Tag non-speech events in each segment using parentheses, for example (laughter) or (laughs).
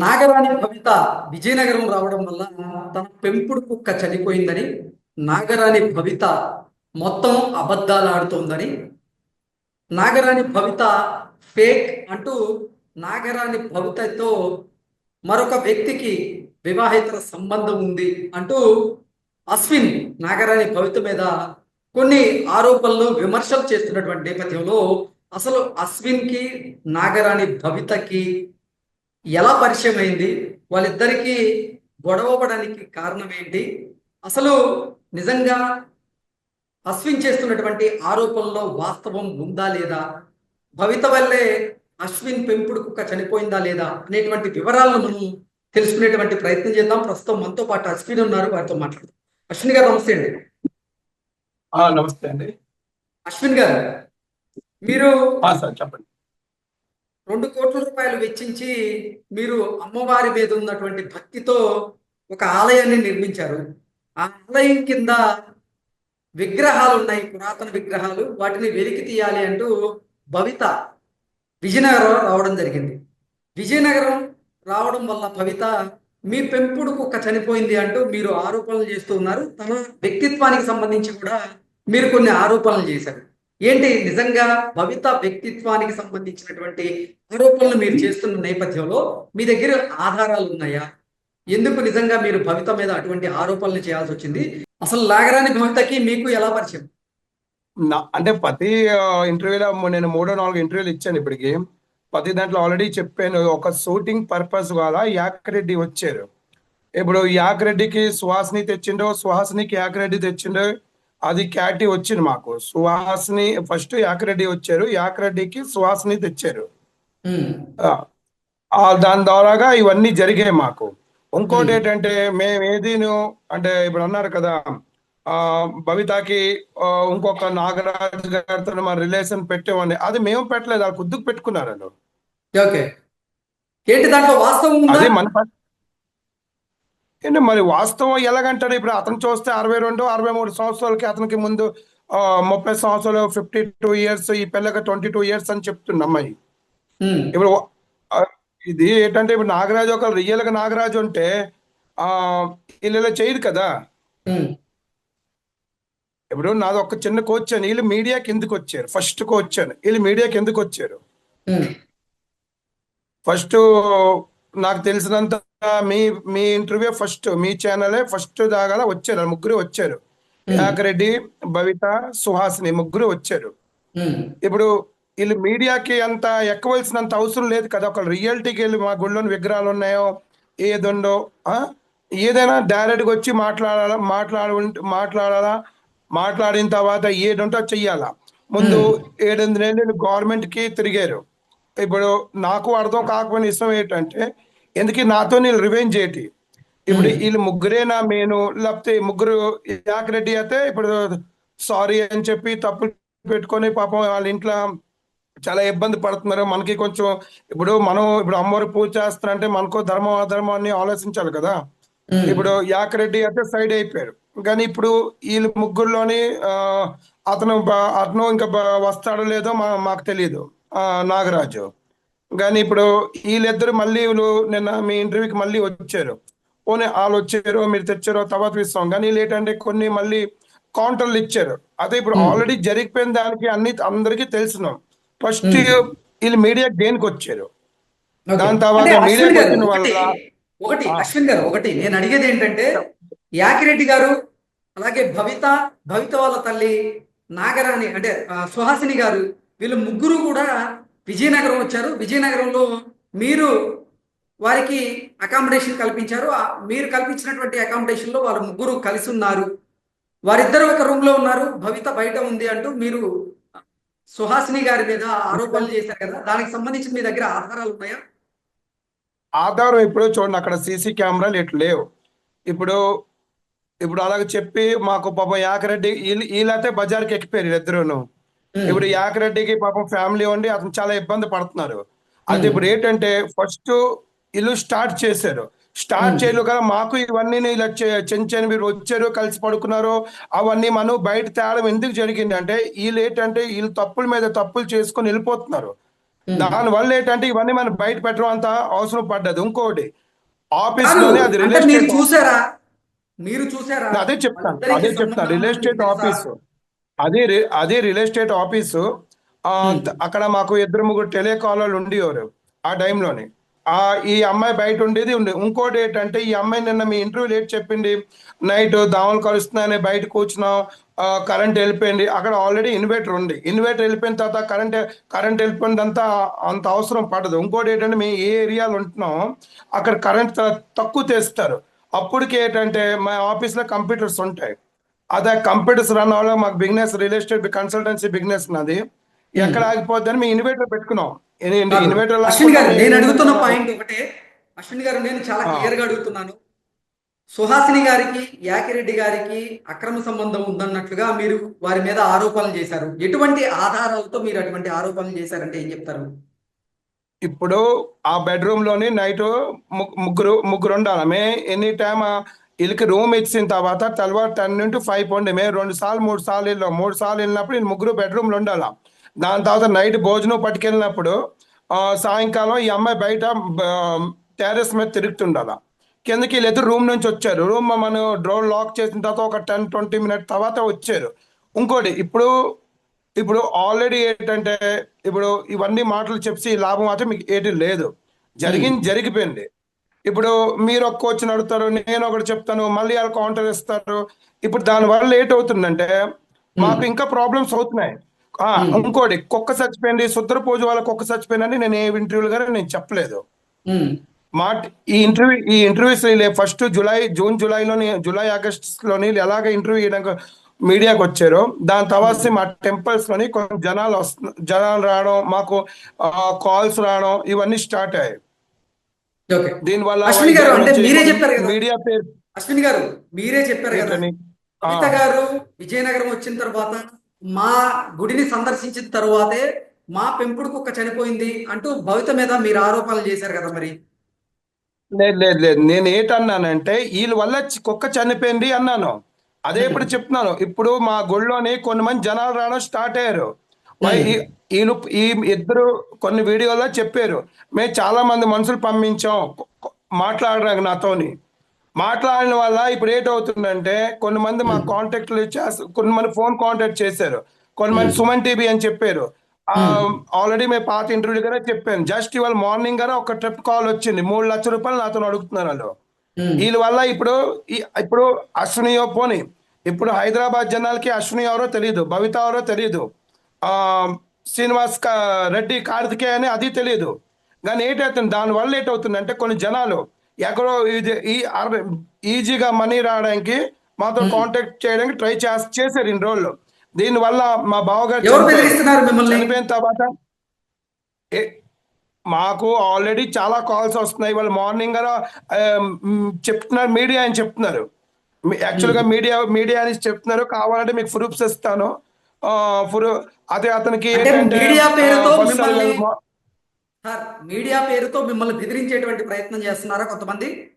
నాగరాణి భవిత విజయనగరం రావడం వల్ల తన పెంపుడు కుక్క చనిపోయిందని నాగరాణి భవిత మొత్తం అబద్ధాలు ఆడుతోందని నాగరాణి భవిత ఫేక్ అంటూ నాగరాణి భవితతో మరొక వ్యక్తికి వివాహేతర సంబంధం ఉంది అంటూ అశ్విన్ నాగరాణి భవిత మీద కొన్ని ఆరోపణలు విమర్శలు చేస్తున్నటువంటి నేపథ్యంలో అసలు అశ్విన్కి నాగరాణి భవితకి ఎలా పరిచయం అయింది? వాళ్ళిద్దరికీ గొడవ పడడానికి కారణం ఏంటి? అసలు నిజంగా అశ్విన్ చేస్తున్నటువంటి ఆరోపణలో వాస్తవం ఉందా లేదా? భవిత వల్లే అశ్విన్ పెంపుడు కుక్క చనిపోయిందా లేదా? అనేటువంటి వివరాలను మనం తెలుసుకునేటువంటి ప్రయత్నం చేద్దాం. ప్రస్తుతం మనతో పాటు అశ్విన్ ఉన్నారు. వారితో మాట్లాడదాం. అశ్విన్ గారు నమస్తే అండి. నమస్తే అండి. అశ్విన్ గారు మీరు చెప్పండి. రెండు కోట్ల రూపాయలు వెచ్చించి మీరు అమ్మవారి మీద ఉన్నటువంటి భక్తితో ఒక ఆలయాన్ని నిర్మించారు. ఆ ఆలయం కింద విగ్రహాలు ఉన్నాయి పురాతన విగ్రహాలు. వాటిని వెలికి తీయాలి అంటూ భవిత విజయనగరం రావడం జరిగింది. విజయనగరం రావడం వల్ల భవిత మీ పెంపుడు కుక్క చనిపోయింది అంటూ మీరు ఆరోపణలు చేస్తూ ఉన్నారు. తన వ్యక్తిత్వానికి సంబంధించి కూడా మీరు కొన్ని ఆరోపణలు చేశారు. ఏంటి? నిజంగా భవిత వ్యక్తిత్వానికి సంబంధించినటువంటి ఆరోపణలు మీరు చేస్తున్న నేపథ్యంలో మీ దగ్గర ఆధారాలు ఉన్నాయా? ఎందుకు నిజంగా మీరు భవిత మీద అటువంటి ఆరోపణలు చేయాల్సి వచ్చింది? అసలు లాగరాని భవితకి మీకు ఎలా పరిచయం? అంటే ప్రతి ఇంటర్వ్యూలో నేను మూడో నాలుగు ఇంటర్వ్యూలు ఇచ్చాను ఇప్పటికి. ప్రతి దాంట్లో ఆల్రెడీ చెప్పాను ఒక షూటింగ్ పర్పస్ వల్ల యాక్రెడ్డి వచ్చారు. ఇప్పుడు యాక్రెడ్డికి సుహాస్ని తెచ్చిండో సుహాస్నికి యాక్రెడ్డి తెచ్చిండో అది క్యాటి వచ్చింది మాకు. సుహాస్ని ఫస్ట్ యాక్రెడ్డి వచ్చారు. యాక్రెడ్డికి సుహాస్ని తెచ్చారు. ఆ, ఆ, దాని ద్వారాగా ఇవన్నీ జరిగాయి మాకు. ఇంకోటి. ఏంటంటే మేము ఏదీను అంటే ఇప్పుడు అన్నారు కదా ఆ భవితాకి ఆ, ఇంకొక నాగరాజు గారితో మన రిలేషన్ పెట్టామని అది మేము పెట్టలేదు వాళ్ళు కుద్దుకు పెట్టుకున్నారు ఓకే. ఏంటి దాంట్లో వాస్తవం ఉందా? అదే మన ఏంటి మరి వాస్తవం ఎలాగంటారు? ఇప్పుడు అతను చూస్తే అరవై రెండు అరవై మూడు సంవత్సరాలకి అతనికి ముందు ముప్పై సంవత్సరాలు ఫిఫ్టీ టూ ఇయర్స్ ఈ పిల్లకి ట్వంటీ టూ ఇయర్స్ అని చెప్తుంది అమ్మాయి ఇప్పుడు ఇది ఏంటంటే ఇప్పుడు నాగరాజు ఒక రియల్గా నాగరాజు ఉంటే ఆ వీళ్ళు ఇలా చేయదు కదా. ఇప్పుడు నాది ఒక చిన్న కోచ్ అని వీళ్ళు మీడియాకి ఎందుకు వచ్చారు? ఫస్ట్ కోచ్ అని వీళ్ళు మీడియాకి ఎందుకు వచ్చారు? ఫస్ట్ నాకు తెలిసినంత మీ మీ ఇంటర్వ్యూ ఫస్ట్ మీ ఛానలే ఫస్ట్ దాగా వచ్చారు ముగ్గురు వచ్చారు. యాకరెడ్డి భవిత సుహాసిని ముగ్గురు వచ్చారు. ఇప్పుడు వీళ్ళు మీడియాకి అంత ఎక్కవలసినంత అవసరం లేదు కదా ఒక రియాలిటీకి వెళ్ళి మా గుళ్ళోని విగ్రహాలు ఉన్నాయో ఏదుండో ఆ? ఏదైనా డైరెక్ట్గా వచ్చి మాట్లాడాలా మాట్లాడ మాట్లాడాలా మాట్లాడిన తర్వాత ఏడుంటో చెయ్యాలా. ముందు ఏడెనిమిది నెలలు గవర్నమెంట్కి తిరిగారు. ఇప్పుడు నాకు అర్థం కాకపోయిన ఇష్టం ఏంటంటే ఎందుకు నాతో వీళ్ళు రివెంజ్ చేయటి? ఇప్పుడు వీళ్ళు ముగ్గురేనా నేను లేకపోతే ముగ్గురు యాకరెడ్డి అయితే ఇప్పుడు సారీ అని చెప్పి తప్పులు పెట్టుకొని పాపం వాళ్ళ ఇంట్లో చాలా ఇబ్బంది పడుతున్నారు. మనకి కొంచెం ఇప్పుడు మనం ఇప్పుడు అమ్మవారి పూజ చేస్తారంటే మనకు ధర్మం అధర్మం అన్ని ఆలోచించాలి కదా. ఇప్పుడు యాకరెడ్డి అయితే సైడ్ అయిపోయారు. కానీ ఇప్పుడు వీళ్ళు ముగ్గురులోని ఆ, అతను అతను ఇంకా వస్తాడో లేదో మాకు తెలియదు ఆ, నాగరాజు. కానీ ఇప్పుడు వీళ్ళిద్దరు మళ్ళీ వీళ్ళు నిన్న మీ ఇంటర్వ్యూకి మళ్ళీ వచ్చారు పోనీ వాళ్ళు వచ్చారు మీరు తెచ్చారో తర్వాత ఇస్తాం కానీ ఏంటంటే కొన్ని మళ్ళీ కౌంటర్లు ఇచ్చారు అదే ఇప్పుడు. ఆల్రెడీ జరిగిపోయిన దానికి అన్ని అందరికీ తెలిసినాం ఫస్ట్. వీళ్ళు మీడియా దేనికి వచ్చారు. దాని తర్వాత వచ్చిన ఒకటి. అశ్విన్ గారు ఒకటి నేను అడిగేది ఏంటంటే యాకిరెడ్డి గారు అలాగే భవిత భవిత వాళ్ళ తల్లి నాగరాణి అంటే సుహాసిని గారు వీళ్ళు ముగ్గురు కూడా విజయనగరం వచ్చారు. విజయనగరంలో మీరు వారికి అకామిడేషన్ కల్పించారు. మీరు కల్పించినటువంటి అకామిడేషన్లో వారు ముగ్గురు కలిసి ఉన్నారు. వారిద్దరు ఒక రూమ్లో ఉన్నారు. భవిత బయట ఉంది అంటూ మీరు సుహాసిని గారి మీద ఆరోపణలు చేశారు కదా. దానికి సంబంధించి మీ దగ్గర ఆధారాలు ఉన్నాయా? ఆధారం ఇప్పుడు చూడండి. అక్కడ సీసీ కెమెరాలు ఇట్లు లేవు. ఇప్పుడు ఇప్పుడు అలాగ చెప్పి మాకు పాప యాకరెడ్డి వీళ్ళు వీళ్ళైతే బజార్కి ఎక్కిపోయారు ఇద్దరును. ఇప్పుడు యాకరెడ్డికి పాపం ఫ్యామిలీ ఉండి అతను చాలా ఇబ్బంది పడుతున్నారు. అది ఇప్పుడు ఏంటంటే ఫస్ట్ వీళ్ళు స్టార్ట్ చేశారు. Start Hmm. చేయలు కదా మాకు ఇవన్నీ ఇలా చెంచని మీరు వచ్చారు కలిసి పడుకున్నారు అవన్నీ మనం బయట తేడం ఎందుకు జరిగింది అంటే వీళ్ళు ఏంటంటే వీళ్ళు తప్పుల మీద తప్పులు చేసుకొని వెళ్ళిపోతున్నారు. దాని వల్ల ఏంటంటే ఇవన్నీ మనం బయట పెట్టడం అంత అవసరం పడ్డది. ఇంకోటి ఆఫీస్లోనే అది రియల్ ఎస్టేట్ చూసారా? మీరు చూసారా? అదే చెప్తాను అదే చెప్తాను రియల్ ఎస్టేట్? ఆఫీసు అదే రి- అదే రియల్ ఎస్టేట్ ఆఫీసు అక్కడ మాకు ఇద్దరు ముగ్గురు టెలికాలర్లు ఉండేవారు ఆ టైంలోనే. ఆ ఈ అమ్మాయి బయట ఉండేది ఉండే. ఇంకోటి ఏంటంటే ఈ అమ్మాయి నిన్న మీ ఇంటర్వ్యూ లేట్ చెప్పింది. నైట్ దావలు కలుస్తున్నాయని బయట కూర్చున్నాం కరెంట్ వెళ్ళిపోయింది. అక్కడ ఆల్రెడీ ఇన్వర్టర్ ఉంది. ఇన్వర్టర్ వెళ్ళిపోయిన తర్వాత కరెంట్ కరెంట్ వెళ్ళిపోయిందంతా అంత అవసరం పడదు. ఇంకోటి ఏంటంటే మేము ఏ ఏరియాలో ఉంటున్నాం అక్కడ కరెంట్ తక్కువ తెస్తారు. అప్పటికి ఏంటంటే మా ఆఫీస్లో కంప్యూటర్స్ ఉంటాయి. అదే కంప్యూటర్స్ రన్ అవ్వడం మాకు business real estate consultancy business నాది ఎక్కడ ఆగిపోద్దని మేము ఇన్వర్టర్ పెట్టుకున్నాం. కాదు. ఇన్వర్టర్ అశ్విన్ గారు నేను అడుగుతున్న పాయింట్ ఒకటే. అశ్విన్ గారు నేను చాలా. క్లియర్గా అడుగుతున్నాను. సుహాసిని గారికి యాకిరెడ్డి గారికి అక్రమ సంబంధం ఉందన్నట్లుగా మీరు వారి మీద ఆరోపణలు చేశారు. ఎటువంటి ఆధారాలతో మీరు అటువంటి ఆరోపణలు చేశారంటే ఏం చెప్తారు? ఇప్పుడు ఆ బెడ్రూమ్లోని నైట్ ముగ్గురు ముగ్గురు ఉండాలి. ఎనీ టైమ్ వీళ్ళకి రూమ్ ఇచ్చిన తర్వాత తెల్లవారు టెన్ నుండి ఫైవ్ పోండి. మేము రెండు సార్లు మూడు సార్లు వెళ్ళాం. మూడు సార్లు వెళ్ళినప్పుడు వీళ్ళు ముగ్గురు బెడ్రూమ్లో ఉండాలి. దాని తర్వాత నైట్ భోజనం పట్టుకెళ్ళినప్పుడు ఆ, సాయంకాలం ఈ అమ్మాయి బయట టెర్రస్ మీద తిరుగుతుండాల. కిందకి వీళ్ళిద్దరు రూమ్ నుంచి వచ్చారు. రూమ్ మనం డోర్ లాక్ చేసిన తర్వాత ఒక టెన్ ట్వంటీ మినిట్ తర్వాత వచ్చారు. ఇంకోటి ఇప్పుడు ఇప్పుడు ఆల్రెడీ ఏంటంటే ఇప్పుడు ఇవన్నీ మాటలు చెప్పి లాభం మాత్రం మీకు ఏంటి లేదు. జరిగింది జరిగిపోయింది. ఇప్పుడు మీరు ఒక కోచ్ అడుగుతారు నేను ఒకటి చెప్తాను మళ్ళీ వాళ్ళు కౌంటర్ ఇస్తారు ఇప్పుడు దాని వల్ల లేట్ అవుతుందంటే మాకు ఇంకా ప్రాబ్లమ్స్ అవుతున్నాయి. ఆ, ఇంకోటి కుక్క చచ్చిపోయింది శుద్ర పూజ వాళ్ళ కుక్క చచ్చిపోయిందని నేను ఏ ఇంటర్వ్యూలు కానీ నేను చెప్పలేదు. మా ఈ ఇంటర్వ్యూ ఈ ఇంటర్వ్యూస్ ఫస్ట్ జూలై జూన్ జూలైలోని జూలై ఆగస్ట్లోని ఎలాగ ఇంటర్వ్యూ చేయడానికి మీడియాకి వచ్చారు దాని తర్వాత మా టెంపుల్స్లోని కొంచెం జనాలు వస్తు జనాలు రావడం మాకు కాల్స్ రావడం ఇవన్నీ స్టార్ట్ అయ్యాయి. దీని వల్ల అశ్విని గారు, అంటే మీరే చెప్పారు కదా. మీడియా పేరు అశ్విని గారు మీరే చెప్పారు కదా. కవిత గారు విజయనగరం వచ్చిన తర్వాత మా గుడిని సందర్శించిన తరువాతే మా పెంపుడు కుక్క చనిపోయింది అంటూ భవిత మీద మీరు ఆరోపణలు చేశారు కదా మరి. లేదు లేదు లేదు. నేను ఏంటన్నానంటే వీళ్ళ వల్ల కుక్క చనిపోయింది అన్నాను. అదే ఇప్పుడు చెప్తున్నాను. ఇప్పుడు మా గుళ్ళోని కొన్ని మంది జనాలు రావడం స్టార్ట్ అయ్యారు. వీళ్ళు ఈ ఇద్దరు కొన్ని వీడియోలో చెప్పారు. మేము చాలా మంది మనుషులు పంపించాం. మాట్లాడడానికి నాతోని. మాట్లాడిన వల్ల ఇప్పుడు ఏంటవుతుందంటే కొన్ని మంది మా కాంటాక్ట్లు చేస్తారు కొన్ని మంది ఫోన్ కాంటాక్ట్ చేశారు. కొన్ని మంది సుమన్ టీవీ అని చెప్పారు. ఆల్రెడీ మేము పాత ఇంటర్వ్యూ గానే చెప్పాను. జస్ట్ ఇవాళ మార్నింగ్ గానే ఒక ట్రిప్ కాల్ వచ్చింది. మూడు లక్షల రూపాయలు నాతో అడుగుతున్నారు వాళ్ళు. వీళ్ళ వల్ల ఇప్పుడు ఇప్పుడు అశ్విని పోని. ఇప్పుడు హైదరాబాద్ జనాలకి అశ్విని ఎవరో తెలియదు భవిత ఎవరో తెలియదు శ్రీనివాస్ కా- రెడ్డి కార్తికేయ అని అది తెలియదు కానీ ఏంటవుతుంది? దాని వల్ల ఏంటవుతుంది అంటే కొన్ని జనాలు ఎక్కడో ఇది ఈ ఈజీగా మనీ రావడానికి మాతో కాంటాక్ట్ చేయడానికి ట్రై చేశారు ఇన్ని రోజులు. దీని వల్ల మా బావగారు చనిపోయిన తర్వాత ఏ- మాకు ఆల్రెడీ చాలా కాల్స్ వస్తున్నాయి. వాళ్ళు మార్నింగ్ గారు చెప్తున్నారు మీడియా అని చెప్తున్నారు. యాక్చువల్గా మీడియా మీడియా అని చెప్తున్నారు. కావాలంటే మీకు ప్రూఫ్స్ ఇస్తాను. అదే అతనికి మీడియా పేరుతో మిమ్మల్ని- సార్ మీడియా పేరుతో మిమ్మల్ని బెదిరించేటువంటి ప్రయత్నం చేస్తున్నారా కొంతమంది?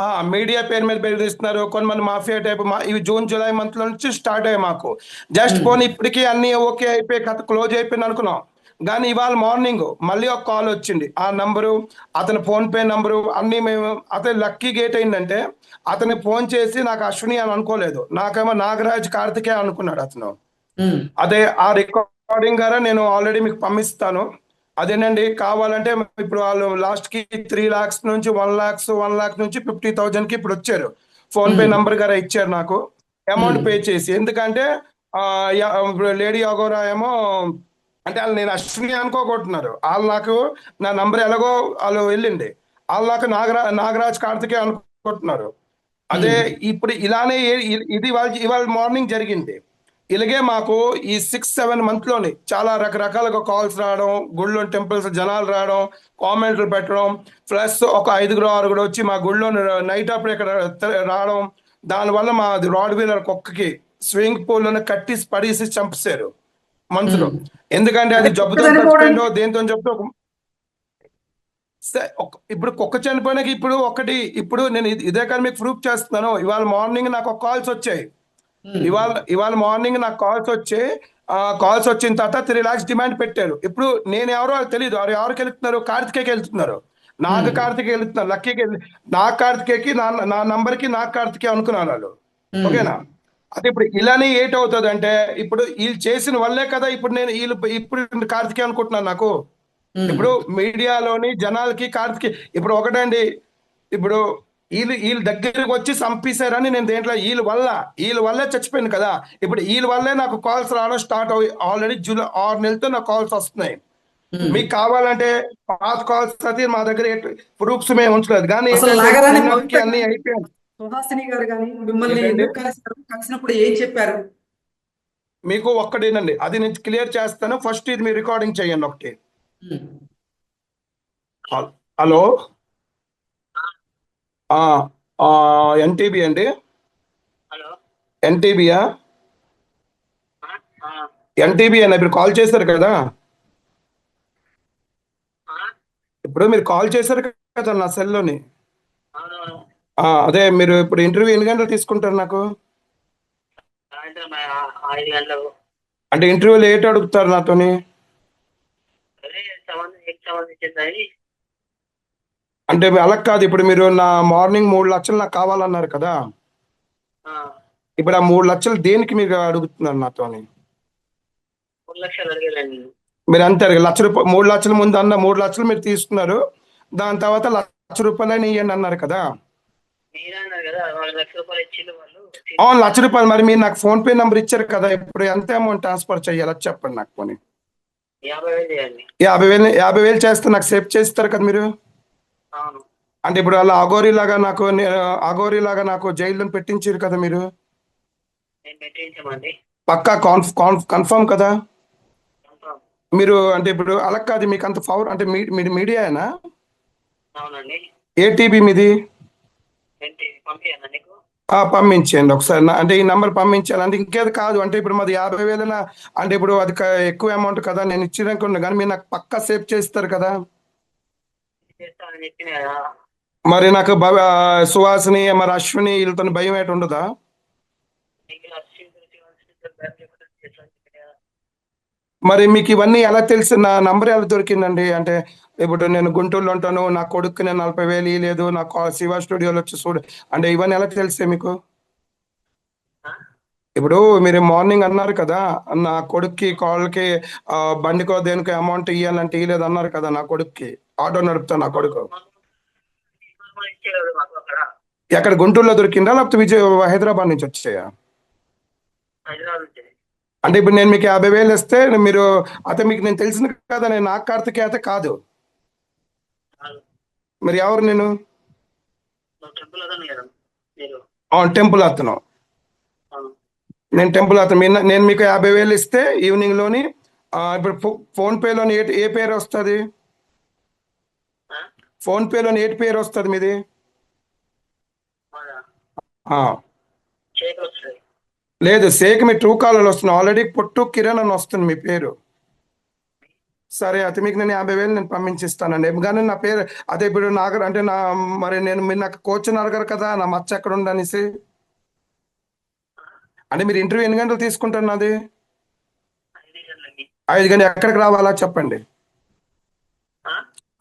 ఆ మీడియా పేరు మీద బెదిరిస్తున్నారు. కొంతమంది మాఫియా టైప్ ఇవి జూన్ జూలై మంత్లో నుంచి స్టార్ట్ అయ్యాయి మాకు. జస్ట్ పోనీ ఇప్పటికీ అన్ని ఓకే అయిపోయి కథ క్లోజ్ అయిపోయింది అనుకున్నాం. కానీ ఇవాళ మార్నింగ్ మళ్ళీ ఒక కాల్ వచ్చింది. ఆ నంబరు అతని ఫోన్ పే నంబరు అన్ని మేము అతని లక్కీ గేట్ అయిందంటే అతని ఫోన్ చేసి నాకు అశ్విని అని అనుకోలేదు. నాకేమో నాగరాజ్ కార్తికే అనుకున్నాడు అతను. అదే ఆ రికార్డింగ్ ద్వారా నేను ఆల్రెడీ మీకు పంపిస్తాను. అదేనండి కావాలంటే ఇప్పుడు వాళ్ళు లాస్ట్కి త్రీ లాక్స్ నుంచి వన్ లాక్స్ వన్ లాక్ నుంచి ఫిఫ్టీ థౌజండ్కి ఇప్పుడు వచ్చారు. ఫోన్ పే నంబర్ గారా ఇచ్చారు నాకు. అమౌంట్ పే చేసి. ఎందుకంటే లేడీ అగోరా ఏమో అంటే వాళ్ళు నేను అశ్విని అనుకోకుంటున్నారు వాళ్ళు నాకు నా నంబర్ ఎలాగో వాళ్ళు వెళ్ళింది వాళ్ళు నాకు నాగరా నాగరాజ్ కార్తికే అనుకుంటున్నారు అదే ఇప్పుడు ఇలానే ఇది ఇవాళ ఇవాళ మార్నింగ్ జరిగింది. ఇలాగే మాకు ఈ సిక్స్ సెవెన్ మంత్లోని చాలా రకరకాలుగా కాల్స్ రావడం గుళ్ళో టెంపుల్స్ జనాలు రావడం కామెంట్లు పెట్టడం ప్లస్ ఒక ఐదుగురు ఆరుగురు వచ్చి మా గుళ్ళో నైట్ అప్పుడు ఇక్కడ రావడం. దానివల్ల మా రాడ్ వీలర్ కుక్కకి స్వింగ్ పూల్లోనే కట్టేసి పడేసి చంపేశారు. మనుషులు ఎందుకంటే అది జబ్బుతో చచ్చిపోయిందో దేంతో చెప్తే ఇప్పుడు కుక్క చనిపోయినాక ఇప్పుడు ఒకటి ఇప్పుడు నేను ఇది- కానీ మీకు ప్రూఫ్ చేస్తున్నాను. ఇవాళ మార్నింగ్ నాకు ఒక కాల్స్ వచ్చాయి. ఇవాళ ఇవాళ మార్నింగ్ నాకు కాల్స్ వచ్చి కాల్స్ వచ్చిన తర్వాత త్రీ లాక్స్ డిమాండ్ పెట్టారు. ఇప్పుడు నేను ఎవరో తెలియదు వారు ఎవరికి వెళ్తున్నారు? కార్తికేయకి వెళ్తున్నారు. నాకు కార్తికేయ వెళ్తున్నారు. లక్కీకి నా కార్తికేయకి నా నా నంబర్కి నాకు కార్తికేయ అనుకున్నారు వాళ్ళు. ఓకేనా? అదే ఇప్పుడు ఇలానే ఏట్ అవుతుంది అంటే ఇప్పుడు వీళ్ళు చేసిన వల్లే కదా ఇప్పుడు నేను వీళ్ళు ఇప్పుడు కార్తికేయ అనుకుంటున్నాను నాకు. ఇప్పుడు మీడియాలోని జనాలకి కార్తికేయ ఇప్పుడు ఒకటండి ఇప్పుడు వీళ్ళు వీళ్ళ దగ్గరికి వచ్చి చంపేశారని నేను దేంట్లో వీళ్ళ వల్ల వీళ్ళ వల్లే చచ్చిపోయింది కదా. ఇప్పుడు వీళ్ళ వల్లే నాకు కాల్స్ రావడం స్టార్ట్ అవి ఆల్రెడీ జూలై ఆరు నెలలతో నాకు కాల్స్ వస్తున్నాయి. మీకు కావాలంటే పాత కాల్స్ అది మా దగ్గర ప్రూఫ్స్ మేము ఉంచలేదు. కానీ అన్ని అయిపోయాయి. సుహాసిని గారు కానీ మిమ్మల్ని? ఎందుకు కలిసినప్పుడు ఏం చెప్పారు? మీకు ఒక్కటేనండి. అది నేను క్లియర్ చేస్తాను. ఫస్ట్ ఇది మీరు రికార్డింగ్ చేయండి ఒకటి. హల్- ఎన్టీబీ అండి? హలో? ఎన్టీబీయా ఎన్టీబీ అని మీరు కాల్ చేశారు కదా? ఇప్పుడు మీరు కాల్ చేశారు కదా నా సెల్లోని. అదే మీరు ఇప్పుడు ఇంటర్వ్యూ ఎన్ని గంటలు తీసుకుంటారు నాకు? అంటే ఇంటర్వ్యూలో ఏటి అడుగుతారు నాతోని. అంటే అలా కాదు ఇప్పుడు మీరు నా మార్నింగ్ మూడు లక్షలు నాకు కావాలన్నారు కదా. ఇప్పుడు ఆ మూడు లక్షలు దేనికి మీరు అడుగుతున్నారు నాతోని? మీరు అంతే. లక్ష రూపాయలు మూడు లక్షల ముందు అన్న మూడు లక్షలు మీరు తీసుకున్నారు. దాని తర్వాత లక్ష రూపాయలని ఇవ్వండి అన్నారు కదా. అవును లక్ష రూపాయలు మరి మీరు నాకు ఫోన్ పే నెంబర్ ఇచ్చారు కదా ఇప్పుడు ఎంత అమౌంట్ ట్రాన్స్ఫర్ చేయాలి చెప్పండి నాకు పోనీ. యాభై వేలు యాభై వేలు చేస్తే నాకు సేవ్ చేస్తారు కదా మీరు? అంటే ఇప్పుడు అలా అగోరి లాగా నాకు అగోరి లాగా నాకు జైల్లో పెట్టించారు కదా మీరు? పక్కా కాన్ఫ్ కాన్ఫ్ కన్ఫర్మ్ కదా. మీరు అంటే ఇప్పుడు అలా కాదు మీకు అంత పవర్ అంటే మీడియానా ఏ టీవీ మీది ఏంటి పంపించాను నీకు ఆ, పంపించండి ఒకసారి. అంటే ఈ నంబర్ పంపించాలి అంటే ఇంకేది కాదు. అంటే ఇప్పుడు మాది యాభై వేల అంటే ఇప్పుడు అది ఎక్కువ అమౌంట్ కదా నేను ఇచ్చినాక కానీ మీరు నాకు పక్కా సేవ్ చేస్తారు కదా. మరి నాకు సుహాసిని మరి అశ్విని వీళ్ళతో భయం ఏంటి ఉండదా? మరి మీకు ఇవన్నీ ఎలా తెలుసు? నా నంబర్ ఎలా దొరికిందండి? అంటే ఇప్పుడు నేను గుంటూరులో ఉంటాను నా కొడుకు నేను నలభై వేలు ఇవ్వలేదు నా శివ స్టూడియోలో వచ్చి చూడు. అంటే ఇవన్నీ ఎలా తెలిసే మీకు? ఇప్పుడు మీరు మార్నింగ్ అన్నారు కదా నా కొడుక్కి కాల్కి బండికో దేనికో అమౌంట్ ఇవ్వాలంటే ఇవ్వలేదు అన్నారు కదా నా కొడుక్కి. ఆటో నడుపుతా నా కొడుకు. ఎక్కడ గుంటూరులో దొరికిందా లేకపోతే విజయ్ హైదరాబాద్ నుంచి వచ్చాయా? అంటే ఇప్పుడు నేను మీకు యాభై వేలు ఇస్తే మీరు అతే మీకు నేను తెలిసిన కదా నేను నాకు కార్తికేయత కాదు కాదు. మరి ఎవరు నేను? టెంపుల్ అతను నేను టెంపుల్ అతను. నేను మీకు యాభై వేలు ఇస్తే ఈవినింగ్లోని ఇప్పుడు ఫోన్ పేలోని ఏ ఏ పేరు వస్తుంది? ఫోన్ పేలోని ఏ పేరు వస్తుంది మీది? లేదు సేక్ మీ ట్రూ కాలర్ వస్తుంది. ఆల్రెడీ పొట్టు కిరణ్ అని వస్తుంది మీ పేరు. సరే అయితే మీకు నేను యాభై వేలు నేను పంపించిస్తానండి. కానీ నా పేరు అదే ఇప్పుడు నాకు అంటే నా మరి నేను మీరు నాకు కోచ్ అడగరు కదా నా మచ్చ ఎక్కడ ఉందనేసి అంటే మీరు ఇంటర్వ్యూ ఎన్ని గంటలు తీసుకుంటారు నాది? ఐదు గంటలు ఎక్కడికి రావాలా చెప్పండి?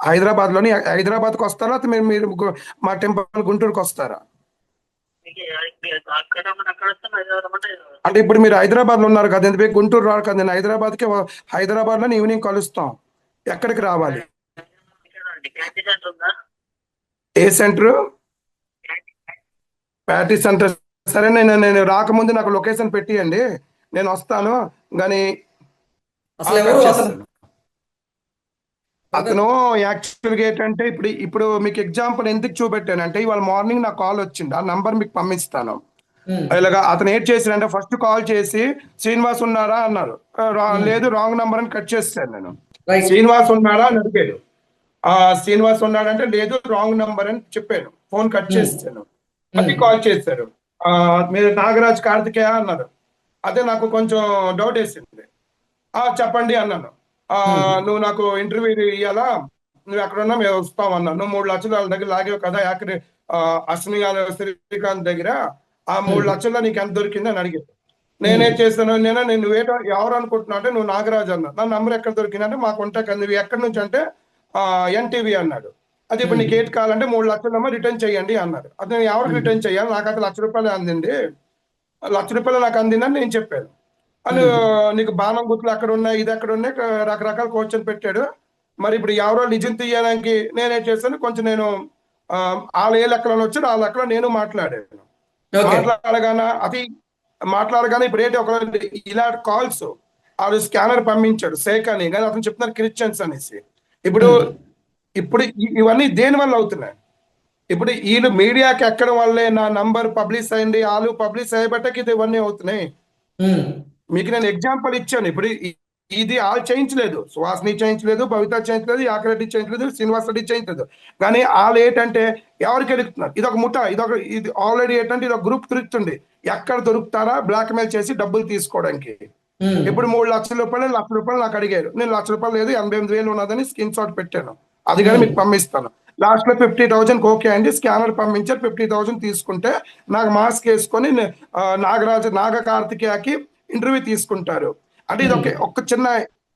హైదరాబాద్లోని హైదరాబాద్కి వస్తారా మీరు మీరు మా టెంపుల్ గుంటూరుకి వస్తారా? అంటే ఇప్పుడు మీరు హైదరాబాద్లో ఉన్నారు కదా ఎందుకు గుంటూరు రారు కదా? నేను హైదరాబాద్కి వ- హైదరాబాద్లో ఈవినింగ్ కలుస్తాం. ఎక్కడికి రావాలి? ఏ సెంటర్? ప్యాటీ సెంటర్. సరే నేను నేను రాకముందు నాకు లొకేషన్ పెట్టియండి. నేను వస్తాను. కానీ అసలు ఎవరు అతను యాక్చువల్గా ఏంటంటే ఇప్పుడు ఇప్పుడు మీకు ఎగ్జాంపుల్ ఎందుకు చూపెట్టానంటే ఇవాళ మార్నింగ్ నా కాల్ వచ్చింది. ఆ నంబర్ మీకు పంపిస్తాను. ఇలాగా అతను ఏం చేశాడంటే ఫస్ట్ కాల్ చేసి శ్రీనివాస్ ఉన్నారా? అన్నారు. లేదు రాంగ్ నంబర్ అని కట్ చేస్తాను నేను. శ్రీనివాస్ ఉన్నాడా? అని అడిగాడు. ఆ శ్రీనివాస్ ఉన్నాడంటే లేదు రాంగ్ నంబర్ అని చెప్పాను. ఫోన్ కట్ చేస్తాను మళ్ళీ కాల్ చేశారు. ఆ, మీరు నాగరాజ్ కార్తికేయ? అన్నారు. అదే నాకు కొంచెం డౌట్ వేసింది. ఆ చెప్పండి అన్నాను. నువ్వు నాకు ఇంటర్వ్యూ ఇవ్వాలా నువ్వు ఎక్కడున్నా మేము వస్తాం అన్నాను నువ్వు మూడు లక్షలు వాళ్ళ దగ్గర లాగేవు కదా యాక్రి అశ్విని శ్రీకాంత్ దగ్గర. ఆ మూడు లక్షల్లో నీకు ఎంత దొరికింది అని అడిగాడు. నేనేం చేస్తాను నేను నేను వేట ఎవరు అనుకుంటున్నా అంటే నువ్వు నాగరాజు అన్నా. నా నంబర్ ఎక్కడ దొరికిందంటే మా కొంటాక్ అంది ఎక్కడి నుంచి అంటే ఎన్టీవీ అన్నాడు. అది ఇప్పుడు నీకు ఏటి కావాలంటే మూడు లక్షలమ్మా రిటర్న్ చేయండి అన్నారు. అది నేను ఎవరికి రిటర్న్ చేయాలి? నాకు అది లక్ష రూపాయలు అందింది. లక్ష రూపాయలు నాకు అందిందని నేను చెప్పాను. అని నీకు బాణం గుర్తులు అక్కడ ఉన్నాయి ఇది అక్కడ ఉన్నాయి రకరకాల క్వశ్చన్ పెట్టాడు. మరి ఇప్పుడు ఎవరో నిజం తీయడానికి నేనేం చేస్తాను కొంచెం నేను వాళ్ళ ఏ లెక్కలో వచ్చాడు ఆ లెక్కలో నేను మాట్లాడాను. మాట్లాడగానే అది మాట్లాడగానే ఇప్పుడు ఏంటి ఒక ఇలా కాల్స్ ఆ స్కానర్ పంపించాడు సేక్ అని కానీ అతను చెప్తున్నారు క్రిస్టియన్స్ అనేసి. ఇప్పుడు ఇప్పుడు ఇవన్నీ దేని వల్ల అవుతున్నాయి? ఇప్పుడు వీళ్ళు మీడియాకి ఎక్కడం వల్లే నా నంబర్ పబ్లిష్ అయింది వాళ్ళు పబ్లిష్ అయ్యబట్టకి ఇది ఇవన్నీ అవుతున్నాయి. మీకు నేను ఎగ్జాంపుల్ ఇచ్చాను. ఇప్పుడు ఇది వాళ్ళు చేయించలేదు. సుహాస్ని చేయించలేదు భవిత చేయించలేదు యాకరెడ్డి చేయించలేదు శ్రీనివాస్ రెడ్డి చేయించలేదు. కానీ వాళ్ళు ఏంటంటే ఎవరికి ఎదుగుతున్నారు? ఇది ఒక ముఠ ఇది ఒక ఇది ఆల్రెడీ ఏంటంటే ఇది ఒక గ్రూప్ తిరుగుతుంది. ఎక్కడ దొరుకుతారా? బ్లాక్ మెయిల్ చేసి డబ్బులు తీసుకోవడానికి. ఇప్పుడు మూడు లక్షల రూపాయలు లక్ష రూపాయలు నాకు అడిగారు. నేను లక్ష రూపాయలు లేదు ఎనభై ఎనిమిది వేలు ఉన్నదని స్క్రీన్ షాట్ పెట్టాను. అది కానీ మీకు పంపిస్తాను. లాస్ట్లో ఫిఫ్టీ థౌసండ్ ఓకే అండి. స్కానర్ పంపించారు. ఫిఫ్టీ థౌసండ్ తీసుకుంటే నాకు మాస్క్ వేసుకొని నాగరాజు నాగ కార్తికేయకి ఇంటర్వ్యూ తీసుకుంటారు. అంటే ఇది ఒక ఒక చిన్న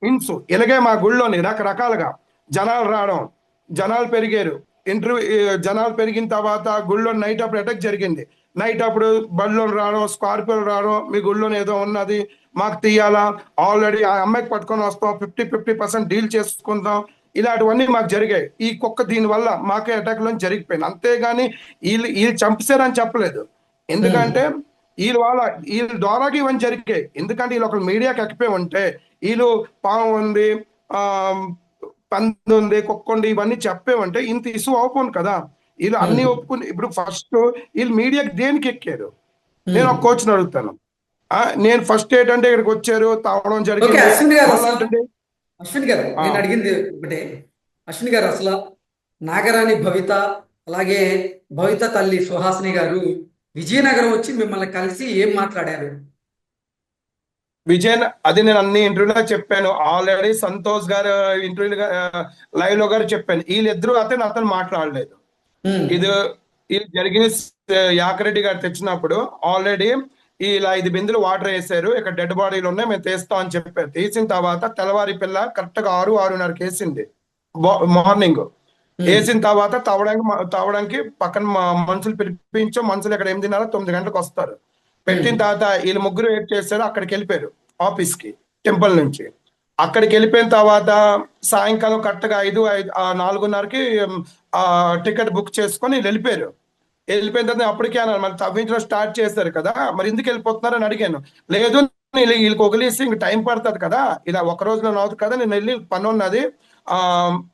ఇన్సు ఇలాగే మా గుళ్ళోని రకరకాలుగా జనాలు రావడం జనాలు పెరిగారు. ఇంటర్వ్యూ జనాలు పెరిగిన తర్వాత గుళ్ళో నైట్ అప్పుడు అటాక్ జరిగింది. నైట్ అప్పుడు బడిలో రావడం స్కార్పియో రావడం మీ గుళ్ళో ఏదో ఉన్నది మాకు తీయాలా? ఆల్రెడీ ఆ అమ్మాయికి పట్టుకొని వస్తాం ఫిఫ్టీ ఫిఫ్టీ పర్సెంట్ డీల్ చేసుకుందాం. ఇలాంటివన్నీ మాకు జరిగాయి. ఈ కుక్క దీని వల్ల మాకే అటాక్లో జరిగిపోయింది అంతేగాని వీళ్ళు వీళ్ళు చంపేశారని చెప్పలేదు. ఎందుకంటే వీళ్ళు వాళ్ళ వీళ్ళ ద్వారాకి ఇవన్నీ జరిగాయి ఎందుకంటే వీళ్ళు ఒక మీడియాకి ఎక్కిపోయి ఉంటే వీళ్ళు పాము ఉంది ఆ పంది ఉంది కుక్క ఉంది ఇవన్నీ చెప్పేవంటే ఇంత ఇసు అవ్వను కదా. వీళ్ళు అన్ని ఒప్పుకుని ఇప్పుడు ఫస్ట్ వీళ్ళు మీడియాకి దేనికి ఎక్కారు? నేను ఒక కోచ్ అడుగుతాను. ఆ, నేను ఫస్ట్ ఏంటంటే ఇక్కడికి వచ్చారు తావడం జరిగింది. అశ్విని గారు. నేను అడిగింది ఒకటే. అశ్విన్ గారు అసలు నాగరాణి భవిత అలాగే భవిత తల్లి సుహాసిని గారు విజయనగరం వచ్చి మిమ్మల్ని కలిసి ఏం మాట్లాడారు? విజయన్ అది నేను అన్ని ఇంటర్వ్యూలో చెప్పాను. ఆల్రెడీ సంతోష్ గారు ఇంటర్వ్యూ లైవ్లో గారు చెప్పాను. వీళ్ళిద్దరూ అతను అతను మాట్లాడలేదు. ఇది ఇది జరిగిన యాకరెడ్డి గారు తెచ్చినప్పుడు ఆల్రెడీ ఇలా ఐదు బిందులు వాటర్ వేసారు. ఇక్కడ డెడ్ బాడీలు ఉన్నాయి మేము తీస్తాం అని చెప్పారు. తీసిన తర్వాత తెల్లవారి పిల్ల కరెక్ట్గా ఆరు ఆరున్నరకి వేసింది. మార్నింగ్. వేసిన తర్వాత తవ్వడానికి తవ్వడానికి పక్కన మనుషులు పిలిపించాం మనుషులు ఇక్కడ ఎనిమిదిన్నర తొమ్మిది గంటలకు వస్తారు. పెట్టిన తర్వాత వీళ్ళు ముగ్గురు ఏం చేశారు అక్కడికి వెళ్ళిపోయారు ఆఫీస్కి టెంపుల్ నుంచి. అక్కడికి వెళ్ళిపోయిన తర్వాత సాయంకాలం కరెక్ట్గా ఐదు ఐదు నాలుగున్నరకి టికెట్ బుక్ చేసుకొని వీళ్ళు వెళ్ళిపోయారు. వెళ్ళిపోయిన తర్వాత అప్పటికే అన్నాను మరి తవ్వించడం స్టార్ట్ చేశారు కదా మరి ఎందుకు వెళ్ళిపోతున్నారని అడిగాను. లేదు వీళ్ళు వీళ్ళకి వదిలేసి ఇంక టైం పడుతుంది కదా ఇలా ఒక రోజులో అవుతుంది కదా నేను వెళ్ళి పని ఉన్నది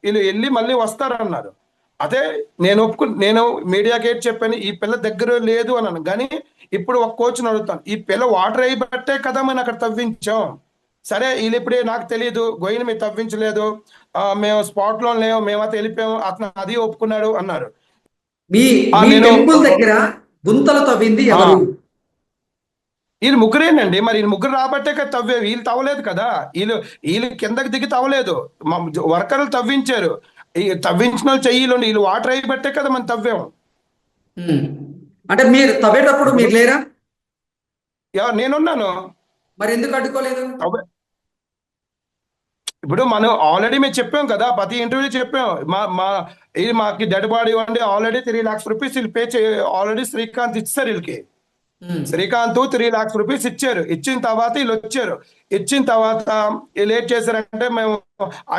వీళ్ళు వెళ్ళి మళ్ళీ వస్తారన్నారు. అదే నేను ఒప్పుకు నేను మీడియా గేట్ చెప్పాను ఈ పిల్ల దగ్గర లేదు అన్నాను. కానీ ఇప్పుడు ఒక కోచ్ అడుగుతాను ఈ పిల్ల వాటర్ అయ్యబట్టే కదా మనం అక్కడ తవ్వించాం. సరే వీళ్ళు ఇప్పుడే నాకు తెలియదు గొయ్యిని మీరు తవ్వించలేదు ఆ, మేము స్పాట్లో లేవు మేమైతే వెళ్ళిపోయాము అతను అది ఒప్పుకున్నాడు అన్నారు. మీ టెంపుల్ దగ్గర గుంతలు తవ్వింది వీళ్ళు ముగ్గురేనండి. మరి వీళ్ళు ముగ్గురు రాబట్టే కదా తవ్వే వీళ్ళు తవ్వలేదు కదా. వీళ్ళు వీళ్ళు కిందకి దిగి తవ్వలేదు. వర్కర్లు తవ్వించారు. ఈ తవ్వించిన వాళ్ళు చెయ్యిలు వీళ్ళు వాటర్ అయ్యబట్టే కదా మనం తవ్వాము ఉమ్, అంటే మీరు తవ్వేటప్పుడు మీరు లేరా? నేనున్నాను. మరి ఎందుకు అడ్డుకోలేదు? తవ్వే- ఇప్పుడు మనం ఆల్రెడీ మేము చెప్పాం కదా. ప్రతి ఇంటర్వ్యూ చెప్పాం. మా మా ఇది మాకు డెడ్ బాడీ ఇవ్వండి ఆల్రెడీ త్రీ లాక్స్ రూపీస్ వీళ్ళు పే చే ఆల్రెడీ శ్రీకాంత్ ఇచ్చారు వీళ్ళకి. శ్రీకాంత్ త్రీ లాక్స్ రూపీస్ ఇచ్చారు. ఇచ్చిన తర్వాత వీళ్ళు వచ్చారు. ఇచ్చిన తర్వాత వీళ్ళు ఏం చేశారంటే మేము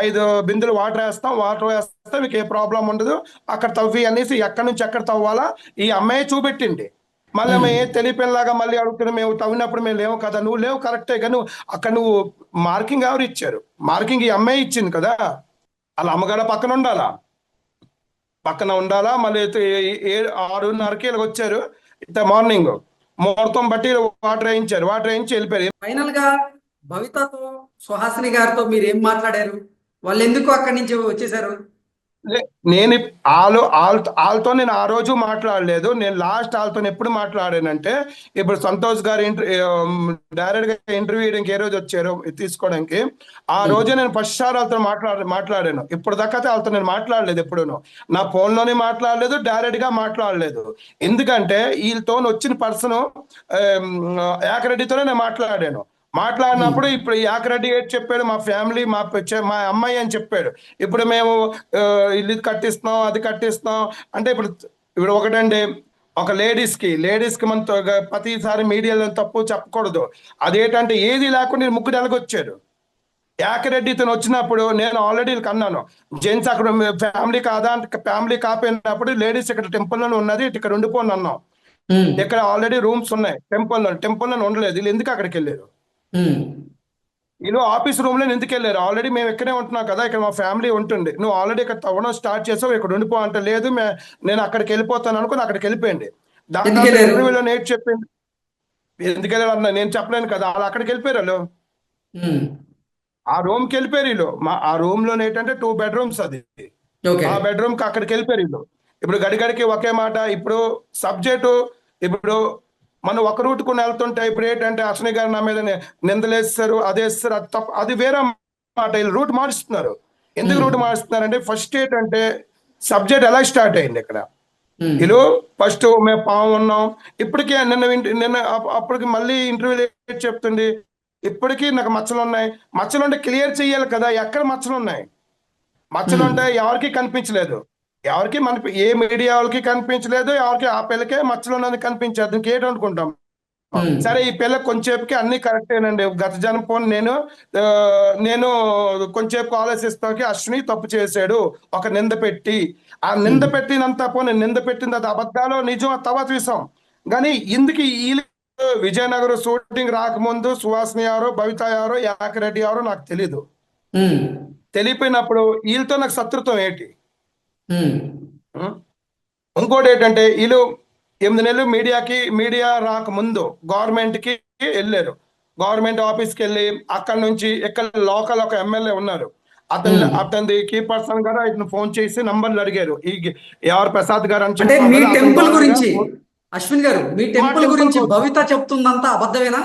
ఐదు బిందులు వాటర్ వేస్తాం. వాటర్ వేస్తే మీకు ఏ ప్రాబ్లం ఉండదు. అక్కడ తవ్వి అనేసి ఎక్కడి నుంచి ఎక్కడ తవ్వాలా? ఈ అమ్మాయి చూపెట్టింది. మళ్ళీ మేము ఏ తెలియపోయినలాగా మళ్ళీ అడుగుతున్నాం మేము తవ్వినప్పుడు మేము లేవు కదా నువ్వు లేవు కరెక్టే కానీ అక్కడ నువ్వు మార్కింగ్ ఎవరు ఇచ్చారు? మార్కింగ్ ఈ అమ్మాయి ఇచ్చింది కదా. వాళ్ళ అమ్మగారు పక్కన ఉండాలా? పక్కన ఉండాలా? మళ్ళీ ఆరున్నరకి వీళ్ళకి వచ్చారు. ఇంత మార్నింగ్ ముహూర్తం బట్టి వాటర్ వేయించారు. వాటర్ వేయించి వెళ్ళిపోయారు. ఫైనల్గా భవితతో సుహాసిని గారితో మీరు ఏం మాట్లాడారు? వాళ్ళు ఎందుకు అక్కడి నుంచి వచ్చేసారు? నేను వాళ్ళు వాళ్ళతో వాళ్ళతో నేను ఆ రోజు మాట్లాడలేదు. నేను లాస్ట్ వాళ్ళతో ఎప్పుడు మాట్లాడానంటే ఇప్పుడు సంతోష్ గారు ఇంటర్ డైరెక్ట్గా ఇంటర్వ్యూ చేయడానికి ఏ రోజు వచ్చారో తీసుకోవడానికి ఆ రోజే నేను ఫస్ట్ సార్ వాళ్ళతో మాట్లాడ మాట్లాడాను. ఇప్పుడు దాకా వాళ్ళతో నేను మాట్లాడలేదు ఎప్పుడూను. నా ఫోన్లోనే మాట్లాడలేదు డైరెక్ట్గా మాట్లాడలేదు. ఎందుకంటే వీళ్ళతో వచ్చిన పర్సన్ ఏకరెడ్డితోనే నేను మాట్లాడాను. మాట్లాడినప్పుడు ఇప్పుడు యాకరెడ్డి ఏంటి చెప్పాడు మా ఫ్యామిలీ మా మా అమ్మాయి అని చెప్పాడు. ఇప్పుడు మేము ఇల్లు కట్టిస్తున్నాం అది కట్టిస్తున్నాం. అంటే ఇప్పుడు ఇప్పుడు ఒకటండి ఒక లేడీస్కి లేడీస్కి మన తో- ప్రతిసారి మీడియాలో తప్పు చెప్పకూడదు. అదేంటంటే ఏది లేకుండా ఈ ముగ్గురు ఎలాగొచ్చాడు యాకరెడ్డి ఇతను వచ్చినప్పుడు నేను ఆల్రెడీ అన్నాను జెంట్స్ అక్కడ ఫ్యామిలీ కాదా ఫ్యామిలీ కాపోయినప్పుడు లేడీస్ ఇక్కడ టెంపుల్లోనే ఉన్నది ఇక్కడ ఉండిపోండి అన్నాం. ఇక్కడ ఆల్రెడీ రూమ్స్ ఉన్నాయి టెంపుల్లో టెంపుల్లో ఉండలేదు. వీళ్ళు ఎందుకు అక్కడికి వెళ్ళారు? వీళ్ళు ఆఫీస్ రూమ్లో ఎందుకు వెళ్ళారు ఆల్రెడీ మేము ఇక్కడే ఉంటున్నాం కదా ఇక్కడ మా ఫ్యామిలీ ఉంటుంది. నువ్వు ఆల్రెడీ ఇక్కడ తవ్వడం స్టార్ట్ చేసావు ఇక్కడ ఉండిపో అంటే లేదు నేను అక్కడికి వెళ్ళిపోతాను అనుకుని అక్కడికి వెళ్ళిపోయింది. దాని నేట్ చెప్పింది. ఎందుకు వెళ్ళారు అన్న నేను చెప్పలేను కదా వాళ్ళు అక్కడికి వెళ్ళిపోయారు వాళ్ళు. ఆ రూమ్కి వెళ్ళిపోయారు వీళ్ళు. మా ఆ రూమ్లో ఏంటంటే టూ బెడ్రూమ్స్ అది. ఆ బెడ్రూమ్కి అక్కడికి వెళ్ళిపోయారు వీళ్ళు. ఇప్పుడు గడిగడికి ఒకే మాట ఇప్పుడు సబ్జెక్టు ఇప్పుడు మనం ఒక రూట్ కొని వెళ్తుంటే ఇప్పుడు ఏంటంటే అశ్విని గారు నా మీద నిందలేస్తారు అదేస్తారు అది తప్ప అది వేరే మాట. వీళ్ళు రూట్ మారుస్తున్నారు. ఎందుకు రూట్ మారుస్తున్నారు అంటే ఫస్ట్ ఏంటంటే సబ్జెక్ట్ ఎలా స్టార్ట్ అయింది ఇక్కడ? వీళ్ళు ఫస్ట్ మేము పాము ఉన్నాం. ఇప్పటికే నిన్న నిన్న అప్- అప్పటికి మళ్ళీ ఇంటర్వ్యూ చెప్తుంది. ఇప్పటికీ నాకు మచ్చలు ఉన్నాయి. మచ్చలు ఉంటే క్లియర్ చేయాలి కదా. ఎక్కడ మచ్చలు ఉన్నాయి మచ్చలు. ఉంటే ఎవరికి కనిపించలేదు. ఎవరికి మన ఏ మీడియా వాళ్ళకి కనిపించలేదు ఎవరికి ఆ పిల్లకే మచ్చలు ఉన్నది కనిపించదు. ఏంటి అనుకుంటాం. సరే ఈ పిల్ల కొంచెంసేపుకి అన్ని కరెక్టేనండి గత జనం పోన్ నేను నేను కొంచెంసేపు ఆలోచిస్తాకి అశ్విని తప్పు చేశాడు. ఒక నింద పెట్టి. ఆ నింద పెట్టినంత పోనీ నింద పెట్టింది అది అబద్ధాలు నిజం తర్వాత చూసాం. కానీ ఇందుకు వీళ్ళు విజయనగరం షూటింగ్ రాకముందు సుహాసిని ఎవరో భవిత ఎవరో యాకరెడ్డి ఎవరో నాకు తెలీదు. తెలియపోయినప్పుడు వీళ్ళతో నాకు శత్రుత్వం ఏంటి? ఇంకోటి ఏంటంటే వీళ్ళు ఎనిమిది నెలలు మీడియాకి మీడియా రాకముందు గవర్నమెంట్కి వెళ్ళారు గవర్నమెంట్ ఆఫీస్కి వెళ్ళి అక్కడ నుంచి ఇక్కడ లోకల్ ఒక ఎమ్మెల్యే ఉన్నారు అతను. అతనిది కీ పర్సన్ గారు ఇతను ఫోన్ చేసి నంబర్లు అడిగారు ఈ ఎవరు ప్రసాద్ గారు అని అంటే చెప్పి మీ అతను టెంపుల్ గురించి అశ్విన్ గారు మీ టెంపుల్ గురించి. భవిత చెప్తుందంతా అబద్ధమేనా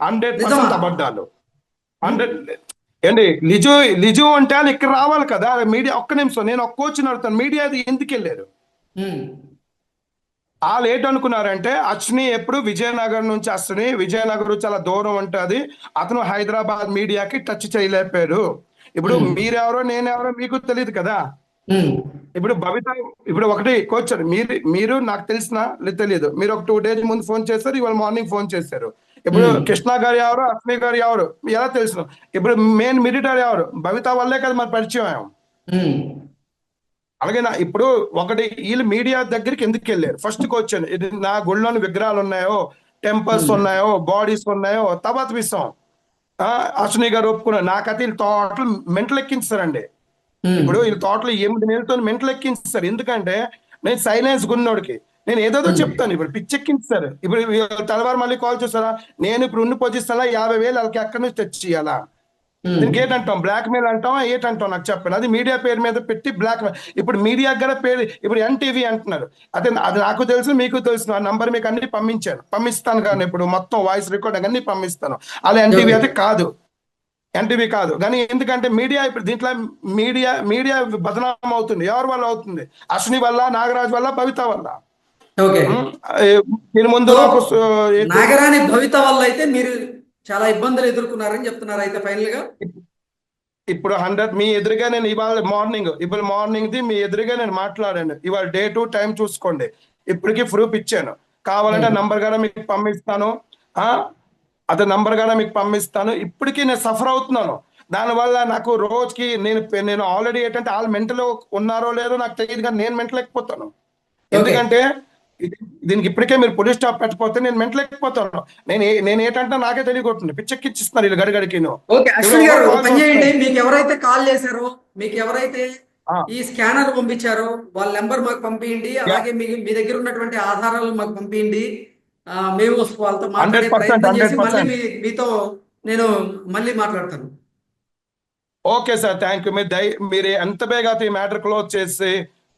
హండ్రెడ్? పర్సెంట్ అబద్ధాలు హండ్రెడ్ ఏంటి? నిజం నిజం అంటే వాళ్ళు ఇక్కడ రావాలి కదా. మీడియా ఒక్క నిమిషం నేను ఒక్క వచ్చిన అడుగుతాను. మీడియా అది ఎందుకు వెళ్ళారు? వాళ్ళు ఏంటనుకున్నారంటే అశ్విని ఎప్పుడు విజయనగరం నుంచి అశ్విని విజయనగరం చాలా దూరం ఉంటుంది అతను హైదరాబాద్ మీడియాకి టచ్ చేయలేకపోయారు ఇప్పుడు. మీరెవరో నేనెవరో మీకు తెలియదు కదా. ఇప్పుడు భవిత ఇప్పుడు ఒకటి కోచ్ మీరు మీరు నాకు తెలిసిన తెలియదు. మీరు ఒక టూ డేస్ ముందు ఫోన్ చేశారు ఇవాళ మార్నింగ్ ఫోన్ చేశారు. ఇప్పుడు. కృష్ణ గారు ఎవరు అశ్విని గారు ఎవరు ఎలా తెలుసు? ఇప్పుడు మెయిన్ మిడిటర్ ఎవరు? భవిత వల్లే కదా మరి పరిచయం అలాగే నా ఇప్పుడు ఒకటి వీళ్ళు మీడియా దగ్గరికి ఎందుకు వెళ్ళారు? ఫస్ట్ క్వశ్చన్ ఇది నా గుళ్ళోని విగ్రహాలు ఉన్నాయో టెంపుల్స్ ఉన్నాయో బాడీస్ ఉన్నాయో తర్వాత విషయం. అశ్విని గారు ఒప్పుకున్నారు. నాకైతే వీళ్ళు తోటలు మెంటలు ఎక్కించారండి ఇప్పుడు వీళ్ళు తోటలు ఎనిమిది నెలలతో మెంటలు ఎక్కించారు ఎందుకంటే నేను సైలెన్స్ గున్నోడికి నేను ఏదేదో చెప్తాను. ఇప్పుడు పిచ్చెక్కించారు ఇప్పుడు తెల్లవారు మళ్ళీ కాల్ చేస్తారా? నేను ఇప్పుడు ఉన్న పొజిషన్ యాభై వేలు వాళ్ళకి ఎక్కడి నుంచి తెచ్చి ఇవ్వాలా దీనికి ఏంటంటాం బ్లాక్ మెయిల్ అంటాం? ఏంటంటాం నాకు చెప్పండి. అది మీడియా పేరు మీద పెట్టి బ్లాక్ ఇప్పుడు మీడియా కూడా పేరు ఇప్పుడు ఎన్టీవీ అంటున్నారు. అదే అది నాకు తెలుసు మీకు తెలుసు. ఆ నంబర్ మీకు అన్ని పంపించాను పంపిస్తాను కానీ ఇప్పుడు మొత్తం వాయిస్ రికార్డింగ్ అన్ని పంపిస్తాను. అలా ఎన్టీవీ అయితే కాదు. ఎన్టీవీ కాదు. కానీ ఎందుకంటే మీడియా ఇప్పుడు దీంట్లో మీడియా మీడియా బదనాం అవుతుంది ఎవరి వల్ల అవుతుంది? అశ్విని వల్ల నాగరాజ్ వల్ల భవిత వల్ల. దీని ముందు భవిత వల్ల అయితే మీరు చాలా ఇబ్బందులు ఎదుర్కొన్నారని చెప్తున్నారు అయితే ఫైనల్గా ఇప్పుడు హండ్రెడ్ మీ ఎదురుగా నేను ఇవాళ మార్నింగ్ ఇప్పుడు మార్నింగ్ ది మీ ఎదురుగా నేను మాట్లాడాను. ఇవాళ డే టు టైం చూసుకోండి. ఇప్పటికి ప్రూఫ్ ఇచ్చాను. కావాలంటే నంబర్ కూడా మీకు పంపిస్తాను. ఆ? అతని నంబర్ కూడా మీకు పంపిస్తాను. ఇప్పటికీ నేను సఫర్ అవుతున్నాను. దానివల్ల నాకు రోజుకి నేను నేను ఆల్రెడీ ఏంటంటే వాళ్ళు మెంటల్ ఉన్నారో లేదో నాకు తెలియదు కానీ నేను మెంటల్ ఎక్కిపోతాను ఎందుకంటే దీనికి ఇప్పటికే మీరు పోలీస్ స్టాప్ పెట్టకపోతే నేను మెంటల్ ఎక్కిపోతాను నేను నేను ఏంటంటే నాకే తెలియకొట్టుంది పిచ్చెక్కిచ్చిస్తున్నారు వీళ్ళు గడిగడికి ఓకే అశ్విన్ గారు ఒక పని చేయండి. మీకు ఎవరైతే కాల్ చేశారో మీకు ఎవరైతే. ఈ స్కానర్ పంపించారో వాళ్ళ నెంబర్ మాకు పంపించండి అలాగే మీ మీ దగ్గర ఉన్నటువంటి ఆధారాలు మాకు పంపించండి మేము వాళ్ళతో మాట్లాడే 100%, ప్రయత్నం చేసి మళ్ళీ 100%. మీ మీతో నేను మళ్ళీ మాట్లాడతాను. Okay sir thank you. మీరు దయ మీరు ఎంత బేగా ఈ మ్యాటర్ క్లోజ్ చేసి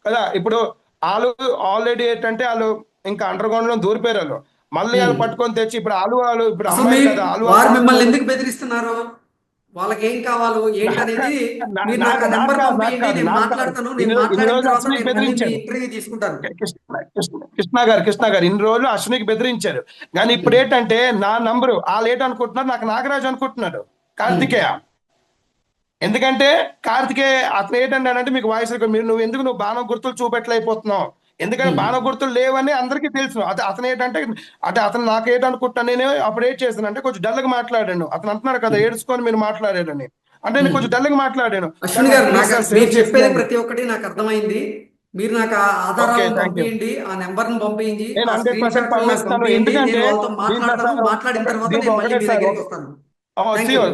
కదా ఇప్పుడు వాళ్ళు ఆల్రెడీ ఏంటంటే వాళ్ళు ఇంకా అండర్ గ్రౌండ్లో దూరిపోయారు వాళ్ళు మళ్ళీ వాళ్ళు పట్టుకొని తెచ్చి ఇప్పుడు ఆలు వాళ్ళు ఇప్పుడు అమ్మాయి కదా ఆలు వారు మిమ్మల్ని ఎందుకు బెదిరిస్తున్నారు? వాళ్ళకి ఏం కావాలో ఏంటనేది (laughs) నా- మీరు నా- నాకు నా- నెంబర్ నా- పంపించండి నా- నేను నా- మాట్లాడతాను నేను ఇన్ని- ఇన్ని మాట్లాడిన రోజులు తర్వాత అసలు నేను మళ్ళీ మీ బెదిరించారు. ఇంటర్వ్యూ తీసుకుంటాను. కృష్ణ గారు కృష్ణ గారు ఇన్ని రోజులు అశ్వినికి బెదిరించారు. కానీ ఇప్పుడు ఏంటంటే నా నంబరు వాళ్ళు ఏంటనుకుంటున్నారు నాకు నాగరాజు అనుకుంటున్నాడు. కార్తికేయ. ఎందుకంటే కార్తికేయ అతను ఏంటంటే మీకు వాయిస్ మీరు నువ్వు ఎందుకు నువ్వు బాణం గుర్తులు చూపెట్టలేకపోతున్నావు? ఎందుకంటే బాణం గుర్తులు లేవని అందరికీ తెలుసు. అత అతను ఏంటంటే అంటే అతను నాకు ఏంటనుకుంటున్నా నేను అప్పుడు ఏం చేశాను అంటే కొంచెం డల్గా మాట్లాడాను. అతను అంటున్నాడు కదా ఏడ్చుకొని మీరు మాట్లాడారని. అంటే నేను కొంచెం డల్గా మాట్లాడాను. అశ్విన్ గారు మీరు చెప్పేది. ప్రతి ఒక్కటి నాకు అర్థమైంది. మీరు నాకు ఆధారాలను. పంపించండి ఆ నెంబర్ను పంపించి నేను ఆ 100% screenshot లు నాకు పంపిస్తాను. పంపించండి. ఎందుకంటే నేను వాళ్ళతో దీంట్లో మాట్లాడతాను సార్ మాట్లాడిన తర్వాత దీంట్లో నేను మళ్ళీ ఒకటే మీ సార్ దగ్గరికి ఒక- వస్తాను